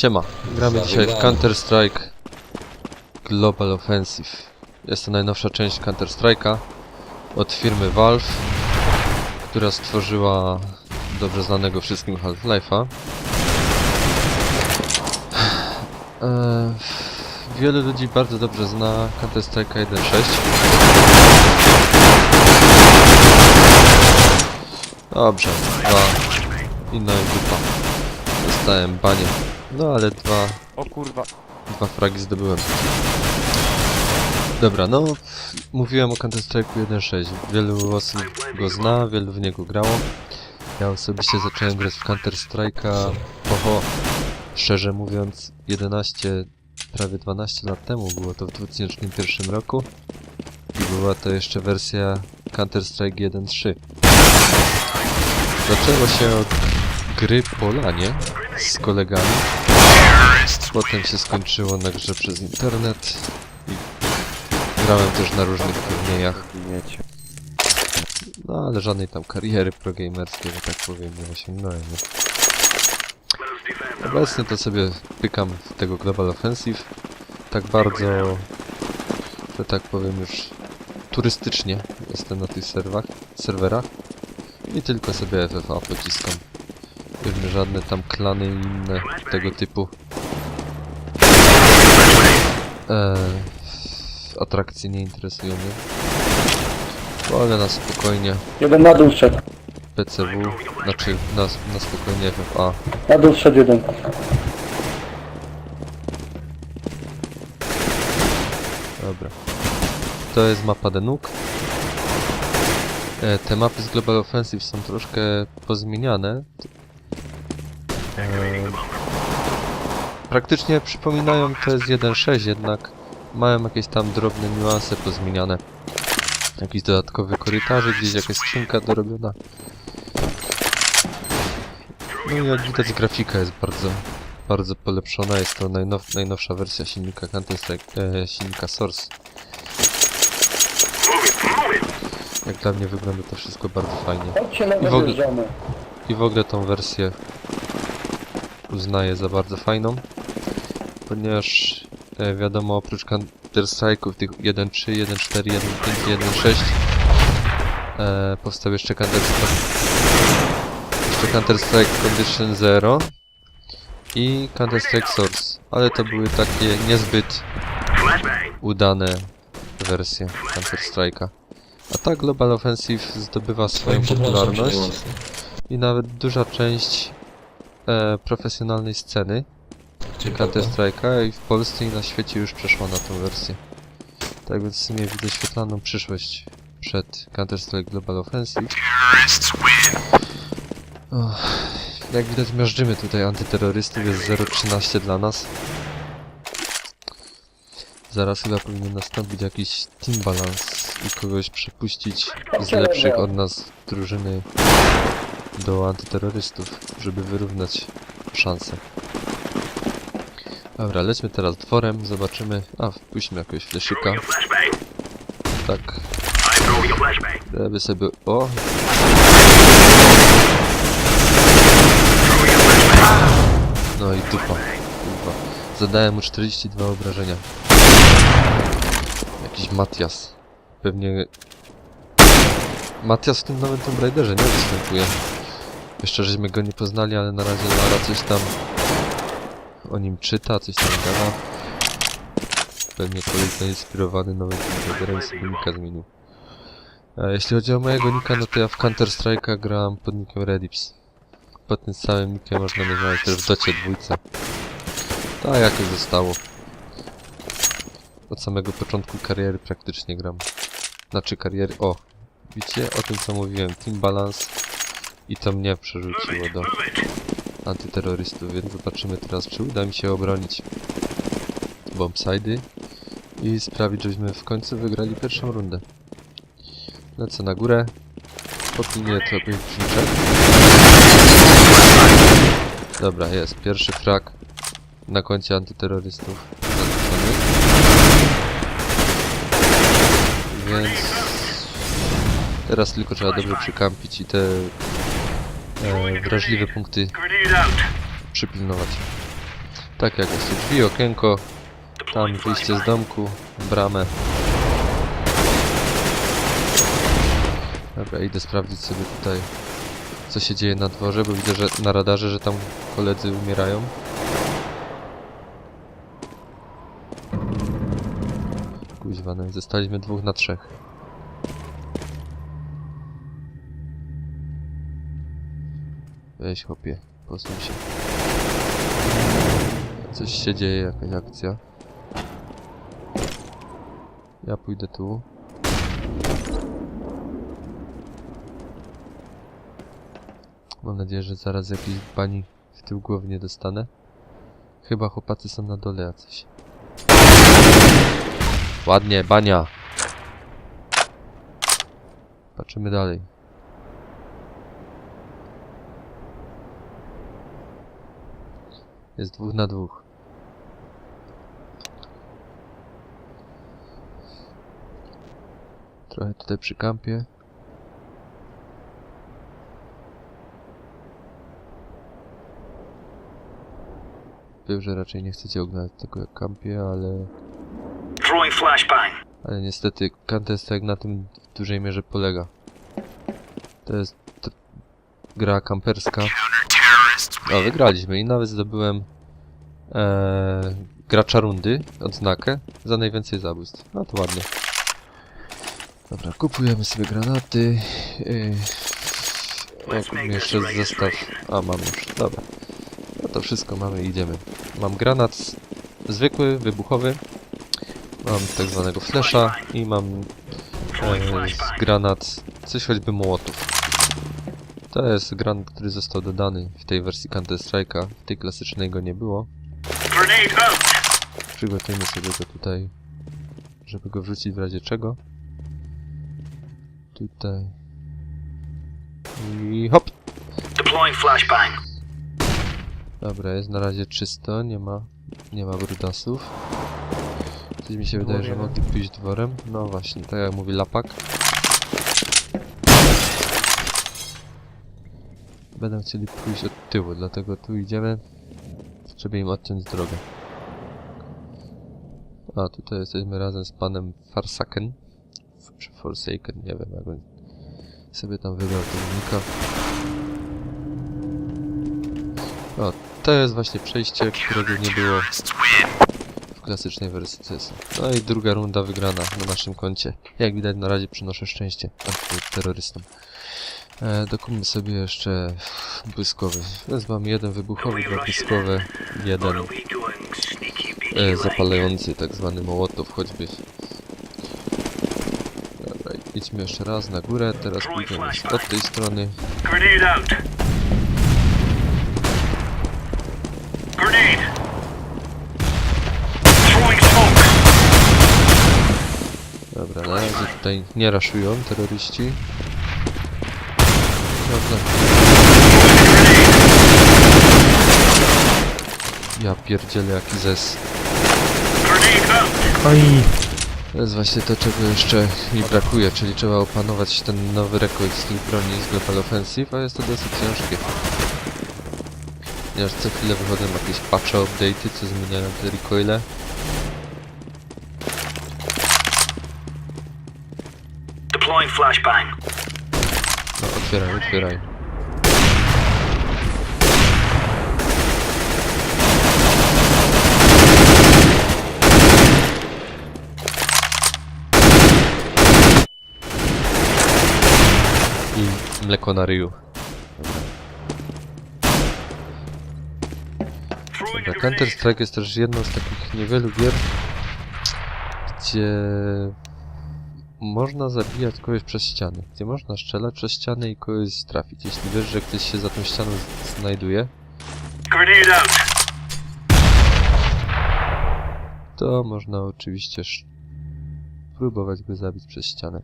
Siema, gramy dzisiaj w Counter-Strike Global Offensive. Jest to najnowsza część Counter-Strike'a od firmy Valve, która stworzyła dobrze znanego wszystkim Half-Life'a. Eee, wielu ludzi bardzo dobrze zna Counter-Strike'a 1.6. Dobrze, dwa i no i dupa. Dostałem banie. No ale dwa, O kurwa. dwa fragi zdobyłem. Dobra, no mówiłem o Counter-Strike'u 1.6. Wielu osób go zna, wielu w niego grało. Ja osobiście zacząłem grać w Counter-Strike'a oho, szczerze mówiąc 11, prawie 12 lat temu. Było to w 2001 roku. I była to jeszcze wersja Counter-Strike 1.3. Zaczęło się od gry Polanie z kolegami. Potem się skończyło na grze przez internet. I grałem też na różnych turniejach. No ale żadnej tam kariery progamerskiej, że tak powiem, nie osiągnąłem. Nie? Obecnie to sobie pykam w tego Global Offensive. Tak bardzo, że tak powiem już turystycznie jestem na tych serwach, serwerach. I tylko sobie FFA pociskam. Żadne tam klany inne tego typu e, atrakcje nie interesują mnie. Wolę na spokojnie Jeden na dół wszedł. PCW, znaczy na, na spokojnie FFA. Na dół wszedł jeden. Dobra. To jest mapa Denuk. E, te mapy z Global Offensive są troszkę pozmieniane. Praktycznie przypominają te z 1.6, jednak mają jakieś tam drobne niuanse pozmieniane. Jakiś dodatkowy korytarzyk, gdzieś jakaś skrzynka dorobiona. No i jak widać grafika jest bardzo, bardzo polepszona. Jest to najnow, najnowsza wersja silnika Counter-Strike, e, silnika Source. Jak dla mnie wygląda to wszystko bardzo fajnie. I w ogóle-. I w ogóle tą wersję uznaję za bardzo fajną, ponieważ e, wiadomo oprócz Counter-Strike'ów tych 1.3, 1.4, 1.5, 1.6 e, powstał jeszcze Counter-Strike jeszcze Counter-Strike Condition Zero i Counter-Strike Source, ale to były takie niezbyt udane wersje Counter-Strike'a. A ta Global Offensive zdobywa swoją popularność i nawet duża część e, profesjonalnej sceny Counter-Strike'a i w Polsce i na świecie już przeszła na tą wersję. Tak więc w sumie widzę świetlaną przyszłość przed Counter-Strike Global Offensive. Och, jak widać miażdżymy tutaj antyterrorystów, jest 0,13 dla nas. Zaraz chyba powinien nastąpić jakiś team balance i kogoś przepuścić z lepszych od nas drużyny do antyterrorystów, żeby wyrównać szanse. Dobra, lećmy teraz dworem, zobaczymy. A, wpuśćmy jakiegoś fleszyka. Tak. Żeby sobie... O! No i dupa. Dupa. Zadałem mu 42 obrażenia. Jakiś Matias. Pewnie... Matias w tym nowym Tomb Raiderze nie występuje. Jeszcze żeśmy go nie poznali, ale na razie Lara coś tam o nim czyta, coś tam gada. Pewnie koleś zainspirowany nowym Tomb i sobie nika zmienił. A jeśli chodzi o mojego nika, no to ja w Counter Strike'a gram pod nikiem Redips. Pod tym samym nikiem można znaleźć też w docie dwójce. Tak jakoś zostało. Od samego początku kariery praktycznie gram. Znaczy kariery... O! Widzicie? O tym co mówiłem. Team Balance. I to mnie przerzuciło do antyterrorystów, więc zobaczymy teraz, czy uda mi się obronić bombsidy i sprawić, żebyśmy w końcu wygrali pierwszą rundę. Lecę na górę. Popilnuję to piękniczek. Dobra, jest. Pierwszy frak na koncie antyterrorystów. Więc teraz tylko trzeba dobrze przykampić i te e, wrażliwe punkty przypilnować. Tak jak jest drzwi, okienko, tam wyjście z domku, bramę. Dobra, idę sprawdzić sobie tutaj, co się dzieje na dworze, bo widzę, że na radarze, że tam koledzy umierają. Kuźwa, no i zostaliśmy dwóch na trzech. Weź chłopie, posuń się. Coś się dzieje, jakaś akcja. Ja pójdę tu. Mam nadzieję, że zaraz jakiejś bani w tył głowy nie dostanę. Chyba chłopacy są na dole jacyś. Ładnie, bania. Patrzymy dalej. Jest dwóch na dwóch. Trochę tutaj przy kampie. Wiem, że raczej nie chcecie oglądać tego jak kampie, ale... Flashbang. Ale niestety Counter-Strike na tym w dużej mierze polega. To jest gra kamperska. O, wygraliśmy i nawet zdobyłem e, gracza rundy, odznakę, za najwięcej zabójstw. No to ładnie. Dobra, kupujemy sobie granaty. Yy, jeszcze zestaw. A, mam już, dobra. No to wszystko mamy i idziemy. Mam granat zwykły, wybuchowy. Mam tak zwanego flesza i mam e, granat, coś choćby mołotów. To jest granat, który został dodany w tej wersji Counter-Strike'a. W tej klasycznej go nie było. Przygotujmy sobie go tutaj, żeby go wrzucić w razie czego. Tutaj. I hop! Deploying flashbang. Dobra, jest na razie czysto, nie ma, nie ma brudasów. Coś mi się wydaje, że mogli pójść dworem. No właśnie, tak jak mówi Lapak. Będą chcieli pójść od tyłu, dlatego tu idziemy, żeby im odciąć drogę. A, tutaj jesteśmy razem z panem Farsaken. Czy Forsaken, nie wiem jak on sobie tam wybrał tego O, to jest właśnie przejście, którego nie było w klasycznej wersji CS. No i druga runda wygrana na naszym koncie. Jak widać na razie przynoszę szczęście terrorystom. E, dokupmy sobie jeszcze błyskowy. Więc mam jeden wybuchowy, dwa błyskowe, jeden e, zapalający, tak zwany mołotow choćby. Dobra, idźmy jeszcze raz na górę, teraz pójdziemy od tej strony. Dobra, na razie tutaj nie raszują terroryści. Dobra. Ja pierdzielę jaki zes. Oj, To jest właśnie to, czego jeszcze mi brakuje, czyli trzeba opanować ten nowy rekord z tych broni z Global Offensive, a jest to dosyć ciężkie. Ponieważ co chwilę wychodzą jakieś patche, update'y, co zmieniają te recoile. Deploying flashbang. No, otwieraj, otwieraj. I mleko na ryju. Dobra, grenade. Counter-Strike jest też jedną z takich niewielu gier, gdzie można zabijać kogoś przez ściany. Gdzie można strzelać przez ścianę i kogoś trafić. Jeśli wiesz, że ktoś się za tą ścianą znajduje, to można oczywiście próbować go zabić przez ścianę.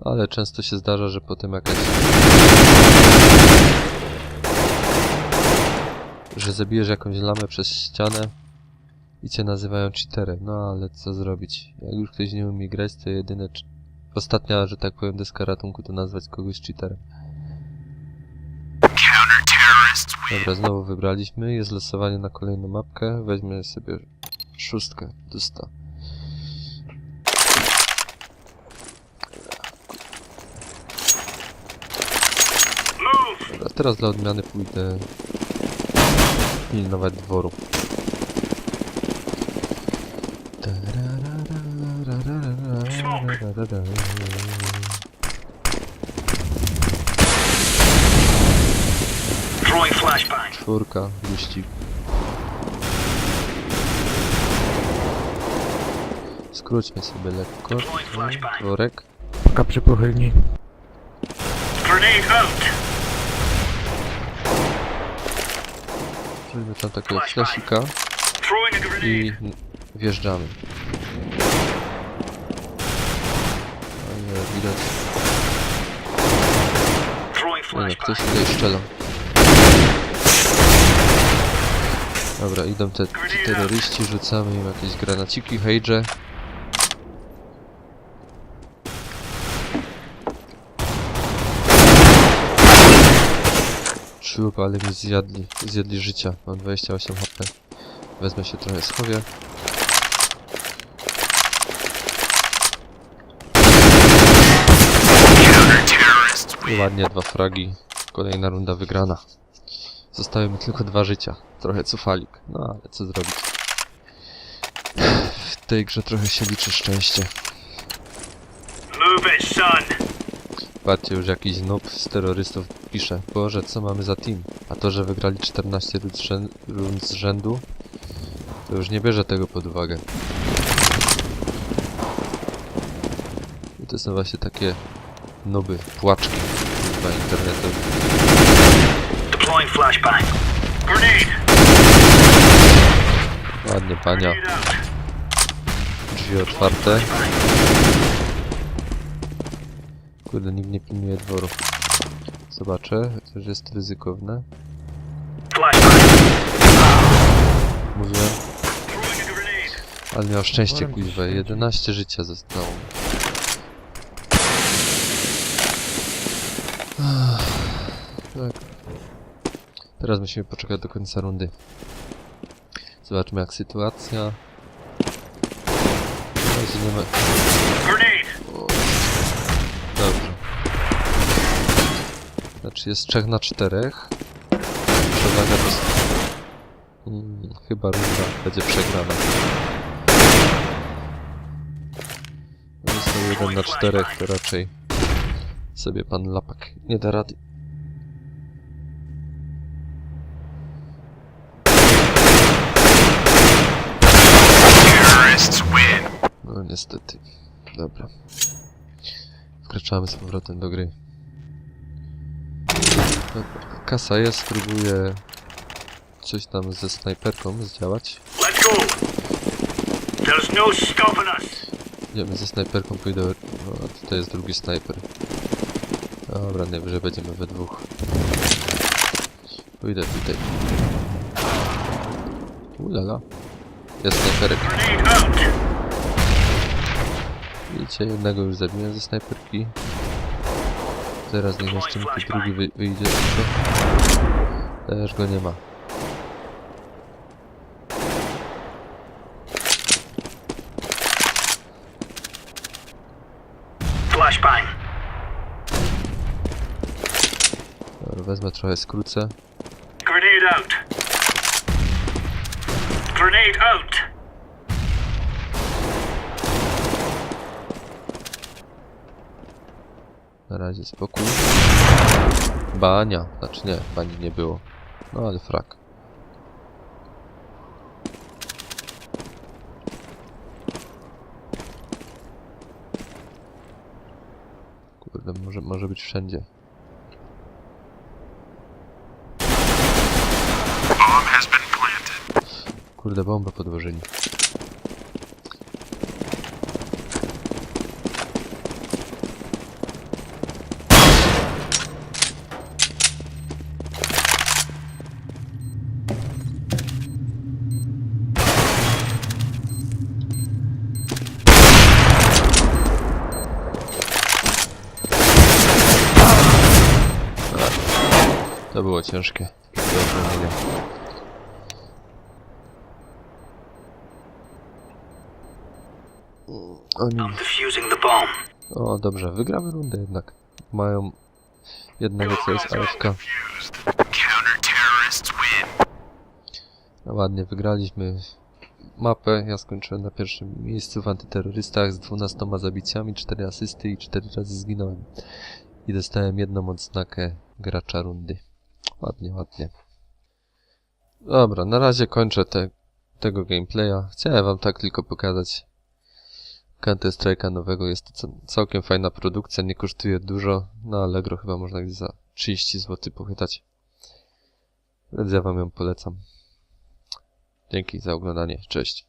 Ale często się zdarza, że potem jakaś... że zabijesz jakąś lamę przez ścianę i cię nazywają cheaterem. No ale co zrobić? Jak już ktoś nie umie grać, to jedyne... Ostatnia, że tak powiem, deska ratunku to nazwać kogoś cheaterem. Dobra, znowu wybraliśmy. Jest losowanie na kolejną mapkę. Weźmy sobie szóstkę do 100. Move! Dobra, teraz dla odmiany pójdę pilnować dworu. Throwing flashbang. Czwórka, wyścig. Skróćmy sobie lekko. Worek. Paka przy pochylni. Grenade out! Zrobimy tam takiego flasika Throwing a grenade. i wjeżdżamy. Throwing nie no, ktoś tutaj szczela. Dobra, idą te, te terroryści, rzucamy im jakieś granaciki, hejdże. Czub, ale mi zjadli, zjedli życia. Mam 28 HP. Wezmę się trochę schowie. I ładnie, dwa fragi. Kolejna runda wygrana. Zostały mi tylko dwa życia. Trochę cufalik. No ale co zrobić? W tej grze trochę się liczy szczęście. Patrzcie, już jakiś noob z terrorystów pisze. Boże, co mamy za team? A to, że wygrali 14 rund z, rzędu, to już nie bierze tego pod uwagę. I to są właśnie takie nuby, płaczki chyba internetowe. Deploying flashbang. Grenade. Ładnie, pania. Drzwi otwarte. Kurde, nikt nie pilnuje dworu. Zobaczę, chociaż jest ryzykowne. Mówiłem, ale miał szczęście, kuźwa. się 11 życia zostało. Tak. Teraz musimy poczekać do końca rundy. Zobaczmy jak sytuacja. Razie nie ma... Dobrze. Znaczy jest 3 na 4. Przewaga to... Hmm, chyba runda będzie przegrana. No Został 1 na 4, to raczej sobie pan Lapak nie da rady. No niestety. Dobra. Wkraczamy z powrotem do gry. Dobra. Kasa jest, spróbuję coś tam ze snajperką zdziałać. No. Idziemy ze snajperką, pójdę... O, tutaj jest drugi snajper. Dobra, najwyżej będziemy we dwóch. Pójdę tutaj. Ulala. Jest snajperek. Widzicie, jednego już zabiłem ze snajperki. Teraz niech jeszcze mi drugi wy wyjdzie. Też go nie ma. Flashbang. Dobra, wezmę trochę skrócę. Grenade out. Grenade out. Na razie spokój. Bania. Znaczy nie, bani nie było. No ale frak. Kurde, może, może być wszędzie. Kurde, bombę podłożyli. To było ciężkie. do Oni... O, dobrze, wygramy rundę jednak. Mają jednego, co jest AFK. No ładnie, wygraliśmy mapę. Ja skończyłem na pierwszym miejscu w antyterrorystach z 12 zabiciami, 4 asysty i 4 razy zginąłem. I dostałem jedną odznakę gracza rundy. Ładnie, ładnie. Dobra, na razie kończę te, tego gameplaya. Chciałem wam tak tylko pokazać Counter Strike'a nowego. Jest to ca- całkiem fajna produkcja, nie kosztuje dużo. Na Allegro chyba można gdzieś za 30 zł pochytać. Więc ja wam ją polecam. Dzięki za oglądanie. Cześć.